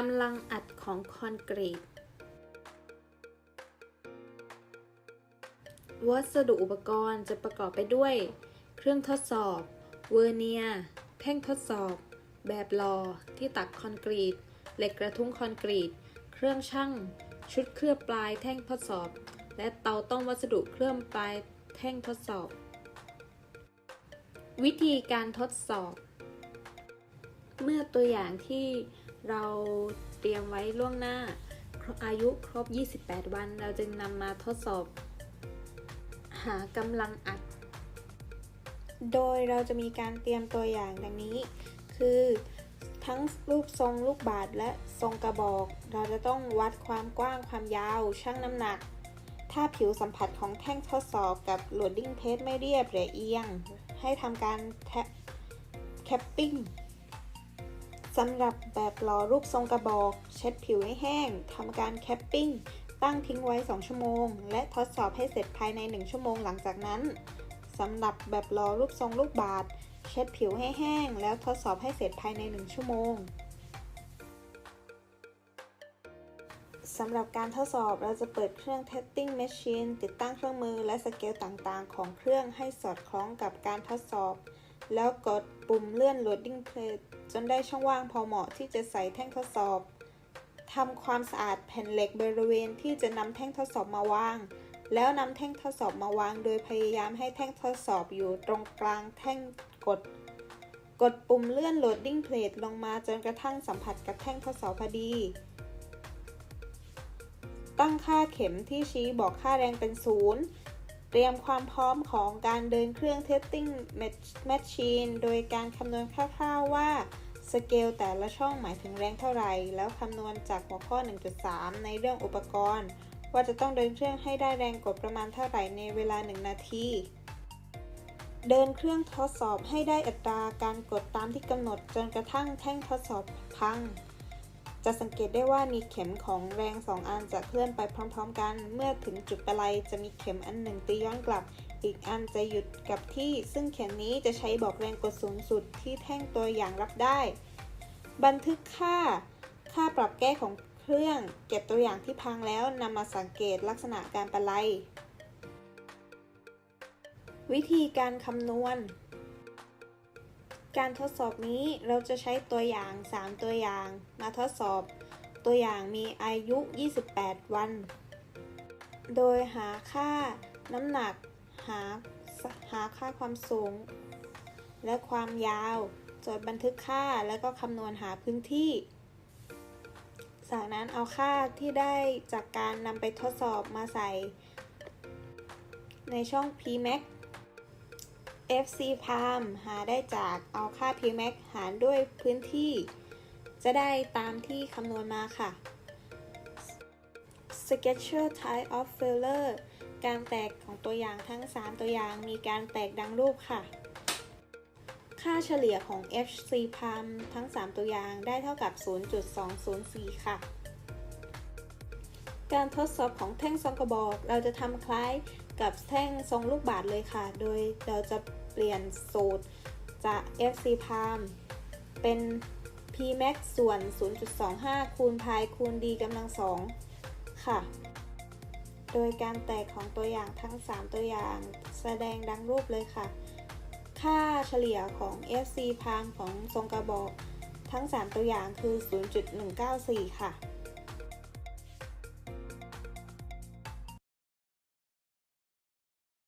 กำลังอัดของคอนกรีต วัสดุอุปกรณ์จะประกอบไปด้วย เครื่องทดสอบ เวอร์เนียแท่งทดสอบ แบบลอที่ตักคอนกรีต เหล็กกระทุ้งคอนกรีต เครื่องชั่งชุดเคลือบปลายแท่งทดสอบ และเตาต้มวัสดุเคลือบปลายแท่งทดสอบ วิธีการทดสอบ เมื่อตัวอย่างที่ เราเตรียมไว้ล่วงหน้าอายุครบ 28 วัน เราจึงนำมาทดสอบ หากำลังอัด โดยเราจะมีการเตรียมตัวอย่างดังนี้ คือทั้งรูปทรงลูกบาศก์และทรงกระบอก เราจะต้องวัดความกว้างความยาว ชั่งน้ำหนัก ถ้าผิวสัมผัสของแท่งทดสอบกับโหลดดิ้งเพจไม่เรียบหรือเอียง ให้ทำการแคปปิ้ง สำหรับแบบหล่อรูปทรงกระบอก เช็ดผิวให้แห้งทำการแคปปิ้ง ตั้งทิ้งไว้ 2 ชั่วโมง และทดสอบให้เสร็จภายใน 1 ชั่วโมงหลังจากนั้นสำหรับแบบหล่อรูปทรงลูกบาศก์เช็ดผิวให้แห้ง แล้วทดสอบให้เสร็จภายใน 1 ชั่วโมงสำหรับการทดสอบเราจะเปิดเครื่อง testing machine ติดตั้งเครื่องมือและสเกลต่างๆ ของเครื่องให้สอดคล้องกับการทดสอบ แล้วกดปุ่มเลื่อน loading plate จนได้ช่องว่างพอเหมาะที่จะใส่แท่งทดสอบทำความสะอาดแผ่นเหล็กบริเวณที่จะนำแท่งทดสอบมาวาง แล้วนำแท่งทดสอบมาวาง โดยพยายามให้แท่งทดสอบอยู่ตรงกลางแท่งกด กดปุ่มเลื่อน loading plate ลงมาจนกระทั่งสัมผัสกับแท่งทดสอบพอดี ตั้งค่าเข็มที่ชี้บอกค่าแรงเป็นศูนย์ เตรียมความพร้อมของการเดินเครื่อง testing machine โดยการคำนวณคร่าวๆว่าสเกลแต่ละช่องหมายถึงแรงเท่าไหร่ แล้วคำนวณจากหัวข้อ 1.3 ในเรื่องอุปกรณ์ ว่าจะต้องเดินเครื่องให้ได้แรงกดประมาณเท่าไหร่ในเวลา 1 นาที เดินเครื่องทดสอบให้ได้อัตราการกดตามที่กำหนดจนกระทั่งแท่งทดสอบพัง จะสังเกตได้ว่ามีเข็มของแรง 2 อันจะเคลื่อนไปพร้อมๆ กัน เมื่อถึงจุดปลายจะมีเข็มอันหนึ่งตีย้อนกลับ อีกอันจะหยุดกับที่ ซึ่งเข็มนี้จะใช้บอกแรงกดสูงสุดที่แท่งตัวอย่างรับได้ บันทึกค่า ค่าปรับแก้ของเครื่องเก็บตัวอย่างที่พังแล้วนำมาสังเกตลักษณะการปลัยวิธีการคำนวณ การทดสอบนี้เราจะใช้ตัวอย่าง 3 ตัวอย่าง มาทดสอบ ตัวอย่างมีอายุ 28 วัน โดยหาค่าน้ำหนัก หาหาค่าความสูง และความยาวจดบันทึกค่าแล้วก็คำนวณหาพื้นที่ จากนั้นเอาค่าที่ได้จากการนำไปทดสอบมาใส่ ในช่อง pmax FC palm หาได้จากเอาค่า pmax หารด้วยพื้นที่ จะได้ตามที่คำนวณมาค่ะ Sketcher type of failure การแตกของตัวอย่างทั้ง 3 ตัวอย่างมีการแตกดังรูปค่ะ ค่าเฉลี่ยของ FC palm ทั้ง 3 ตัวอย่างได้เท่ากับ 0.204 ค่ะ การทดสอบของแท่งทรงกระบอกเราจะทำคล้ายกับแท่งทรงลูกบาศก์เลยค่ะ โดยเราจะ เปลี่ยนสูตรจาก FC palm เป็น Pmax ส่วน 0.25 คูณพายคูณ d กำลังสองค่ะ โดยการแตกของตัวอย่างทั้ง 3 ตัวอย่างแสดงดังรูปเลยค่ะ ค่าเฉลี่ยของ FC palm ของทรงกระบอกทั้ง 3 ตัวอย่างคือ 0.194 ค่ะ